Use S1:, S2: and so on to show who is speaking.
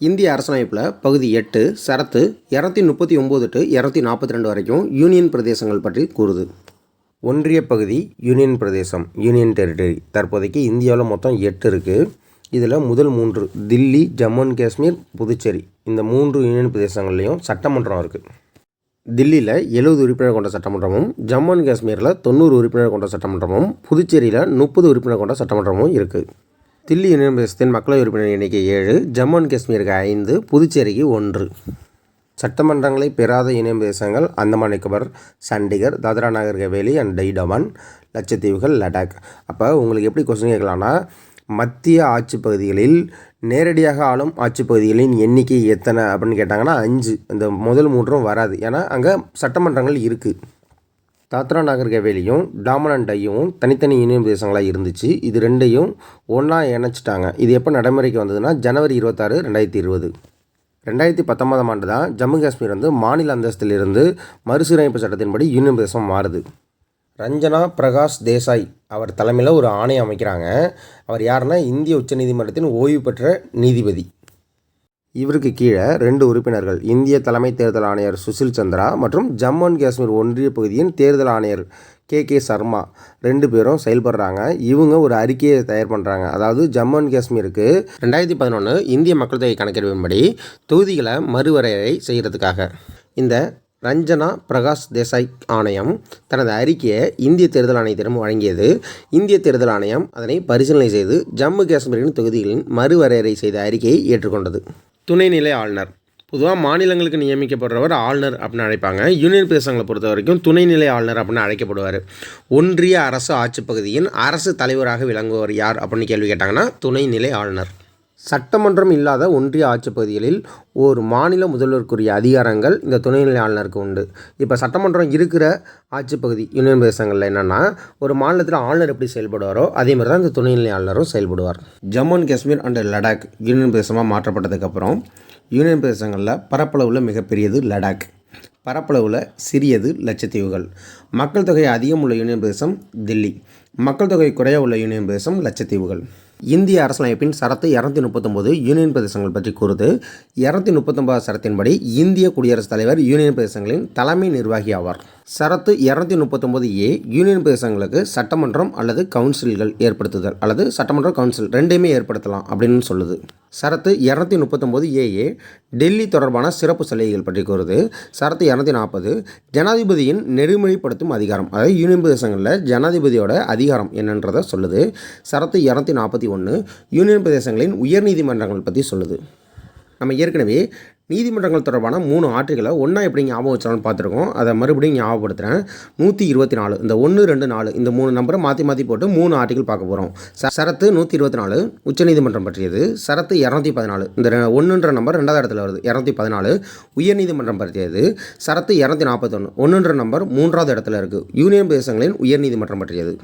S1: இந்திய அரசமைப்பில் பகுதி எட்டு சரத்து இரநூத்தி முப்பத்தி ஒம்பது டு இரநூத்தி நாற்பத்தி ரெண்டு வரைக்கும் யூனியன் பிரதேசங்கள் பற்றி கூறுது. ஒன்றிய பகுதி யூனியன் பிரதேசம் யூனியன் டெரிட்டரி. தற்போதைக்கு இந்தியாவில் மொத்தம் எட்டு இருக்குது இதில் முதல் மூன்று தில்லி ஜம்மு அண்ட் காஷ்மீர் புதுச்சேரி. இந்த மூன்று யூனியன் பிரதேசங்கள்லேயும் சட்டமன்றம் இருக்குது தில்லியில் எழுபது உறுப்பினர் கொண்ட சட்டமன்றமும் ஜம்மு அண்ட் காஷ்மீரில் தொண்ணூறு உறுப்பினர் கொண்ட சட்டமன்றமும் புதுச்சேரியில் முப்பது உறுப்பினர் கொண்ட சட்டமன்றமும் இருக்குது தில்லி யூனியன் பிரதேசத்தின் மக்களவை உறுப்பினர் எண்ணிக்கை ஏழு ஜம்மு அண்ட் காஷ்மீருக்கு ஐந்து புதுச்சேரிக்கு ஒன்று. சட்டமன்றங்களை பெறாத யூனியன் பிரதேசங்கள் அந்தமான் நிக்கோபர் சண்டிகர் தாத்ரா நகர் ஹவேலி அண்ட் டைடமான் லட்சத்தீவுகள் லடாக். அப்போ உங்களுக்கு எப்படி கொஸ்டின் கேட்கலான்னா மத்திய ஆட்சி பகுதிகளில் நேரடியாக ஆளும் ஆட்சி பகுதிகளின் எண்ணிக்கை எத்தனை அப்படின்னு கேட்டாங்கன்னா அஞ்சு. இந்த முதல் மூன்றும் வராது. ஏன்னா அங்கே சட்டமன்றங்கள் இருக்குது தாத்ரா நாகர் ஹவேலியும் டாமன் அண்ட் டையும் தனித்தனி யூனியன் பிரதேசங்களாக இருந்துச்சு. இது ரெண்டையும் ஒன்றா இணைச்சிட்டாங்க. இது எப்போ நடைமுறைக்கு வந்ததுன்னா ஜனவரி இருபத்தாறு ரெண்டாயிரத்தி இருபது. ரெண்டாயிரத்தி பத்தொன்பதாம் ஆண்டு தான் ஜம்மு காஷ்மீர் வந்து மாநில அந்தஸ்திலிருந்து மறுசீரமைப்பு சட்டத்தின்படி யூனியன் பிரதேசம் மாறுது. ரஞ்சனா பிரகாஷ் தேசாய் அவர் தலைமையில் ஒரு ஆணையம் அமைக்கிறாங்க. அவர் யாருன்னா இந்திய உச்சநீதிமன்றத்தின் ஓய்வு பெற்ற நீதிபதி. இவருக்கு கீழே ரெண்டு உறுப்பினர்கள் இந்திய தலைமை தேர்தல் ஆணையர் சுசில் சந்திரா மற்றும் ஜம்மு அண்ட் காஷ்மீர் ஒன்றிய பகுதியின் தேர்தல் ஆணையர் கே கே சர்மா. ரெண்டு பேரும் செயல்படுறாங்க. இவங்க ஒரு அறிக்கையை தயார் பண்ணுறாங்க அதாவது ஜம்மு அண்ட் காஷ்மீருக்கு ரெண்டாயிரத்தி பதினொன்று இந்திய மக்கள் தொகை கணக்கெடுப்பின்படி தொகுதிகளை மறுவரையறை செய்கிறதுக்காக இந்த ரஞ்சனா பிரகாஷ் தேசாய் ஆணையம் தனது அறிக்கையை இந்திய தேர்தல் ஆணையத்திடம் வழங்கியது. இந்திய தேர்தல் ஆணையம் அதனை பரிசீலனை செய்து ஜம்மு காஷ்மீரின் தொகுதிகளின் மறுவரையறை செய்த அறிக்கையை ஏற்றுக்கொண்டது. துணைநிலை ஆளுநர். பொதுவாக மாநிலங்களுக்கு நியமிக்கப்படுறவர் ஆளுநர் அப்படின்னு அழைப்பாங்க. யூனியன் பிரதேசங்களை பொறுத்த வரைக்கும் துணைநிலை ஆளுநர் அப்படின்னு அழைக்கப்படுவார். ஒன்றிய அரசு ஆட்சி பகுதியின் அரசு தலைவராக விளங்குவார் யார் அப்படின்னு கேள்வி கேட்டாங்கன்னா துணைநிலை ஆளுநர். சட்டமன்றம் இல்லாத ஒன்றிய ஆட்சி பகுதிகளில் ஒரு மாநில முதல்வருக்குரிய அதிகாரங்கள் இந்த துணைநிலை ஆளுநருக்கு உண்டு. இப்போ சட்டமன்றம் இருக்கிற ஆட்சி பகுதி யூனியன் பிரதேசங்களில் என்னென்னா ஒரு மாநிலத்தில் ஆளுநர் எப்படி செயல்படுவாரோ அதே மாதிரி தான் இந்த துணைநிலை ஆளுநரும் செயல்படுவார். Jammu and Kashmir and Ladakh union பிரதேசமாக மாற்றப்பட்டதுக்கப்புறம் யூனியன் பிரதேசங்களில் பரப்பளவில் மிகப்பெரியது லடாக். பரப்பளவில் சிறியது லட்சத்தீவுகள். மக்கள் தொகை அதிகம் உள்ள யூனியன் பிரதேசம் தில்லி. மக்கள் தொகை குறைய உள்ள யூனியன் பிரதேசம் லட்சத்தீவுகள். இந்திய அரசியலமைப்பின் சரத்து இரநூத்தி முப்பத்தொம்போது யூனியன் பிரதேசங்கள் பற்றி கூறுது. இரநூத்தி முப்பத்தொன்பது சரத்தின்படி இந்திய குடியரசுத் தலைவர் யூனியன் பிரதேசங்களின் தலைமை நிர்வாகி ஆவார். சரத்து இரநூத்தி முப்பத்தொம்போது ஏ யூனியன் பிரதேசங்களுக்கு சட்டமன்றம் அல்லது கவுன்சில்கள் ஏற்படுத்துதல் அல்லது சட்டமன்ற கவுன்சில் ரெண்டையுமே ஏற்படுத்தலாம் அப்படின்னு சொல்லுது. சரத்து இரநூத்தி முப்பத்தொம்போது ஏஏ டெல்லி தொடர்பான சிறப்பு சலுகைகள் பற்றி கூறுது. சரத்து இரநூத்தி நாற்பது ஜனாதிபதியின் நெறிமுறைப்படுத்தும் அதிகாரம் அதாவது யூனியன் பிரதேசங்களில் ஜனாதிபதியோட அதிகாரம் என்னன்றதை சொல்லுது. சரத்து இரநூத்தி நாற்பத்தி ஒன்று யூனியன் பிரதேசங்களின் உயர்நீதிமன்றங்கள் பற்றி சொல்லுது. நம்ம ஏற்கனவே நீதிமன்றங்கள் தொடர்பான மூணு ஆற்றுகளை ஒன்றா எப்படி ஞாபகம் வச்சாலும் பார்த்துருக்கோம். அதை மறுபடியும் ஞாபகப்படுத்துகிறேன் நூற்றி இருபத்தி நாலு. இந்த ஒன்று ரெண்டு நாலு இந்த மூணு நம்பரை மாற்றி மாற்றி போட்டு மூணு ஆர்டிகல் பார்க்க போகிறோம் சரத்து நூற்றி இருபத்தி நாலு உச்சநீதிமன்றம் பற்றியது. சரத்து இரநூத்தி பதினாலு. இந்த ஒன்றுன்ற நம்பர் ரெண்டாவது இடத்துல வருது. இரநூத்தி பதினாலு உயர்நீதிமன்றம் பற்றியது. சரத்து இரநூத்தி நாற்பத்தொன்று ஒன்றுன்ற நம்பர் மூன்றாவது இடத்துல இருக்குது யூனியன் பிரதேசங்களின் உயர்நீதிமன்றம் பற்றியது.